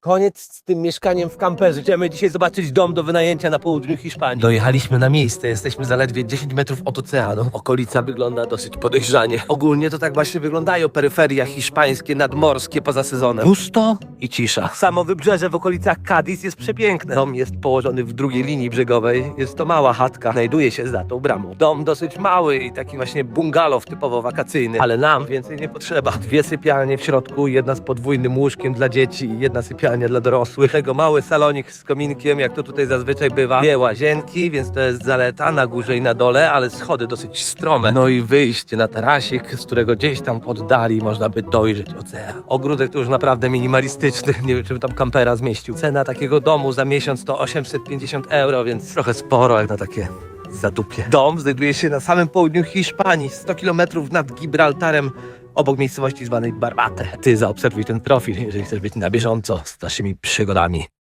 Koniec z tym mieszkaniem w kamperze. Idziemy dzisiaj zobaczyć dom do wynajęcia na południu Hiszpanii. Dojechaliśmy na miejsce, jesteśmy zaledwie 10 metrów od oceanu. Okolica wygląda dosyć podejrzanie. Ogólnie to tak właśnie wyglądają peryferia hiszpańskie, nadmorskie poza sezonem. Pusto i cisza. Samo wybrzeże w okolicach Cadiz jest przepiękne. Dom jest położony w drugiej linii brzegowej. Jest to mała chatka, znajduje się za tą bramą. Dom dosyć mały i taki właśnie bungalow typowo wakacyjny, ale nam więcej nie potrzeba. Dwie sypialnie w środku, jedna z podwójnym łóżkiem dla dzieci i jedna sypialnia dla dorosłych. Tego mały salonik z kominkiem, jak to tutaj zazwyczaj bywa. Dwie łazienki, więc to jest zaleta na górze i na dole, ale schody dosyć strome. No i wyjście na tarasik, z którego gdzieś tam w oddali można by dojrzeć ocean. Ogródek to już naprawdę minimalistyczny, nie wiem czy tam kampera zmieścił. Cena takiego domu za miesiąc to 850 euro, więc trochę sporo jak na takie zadupie. Dom znajduje się na samym południu Hiszpanii, 100 km nad Gibraltarem, obok miejscowości zwanej Barbate. Ty zaobserwuj ten profil, jeżeli chcesz być na bieżąco z naszymi przygodami.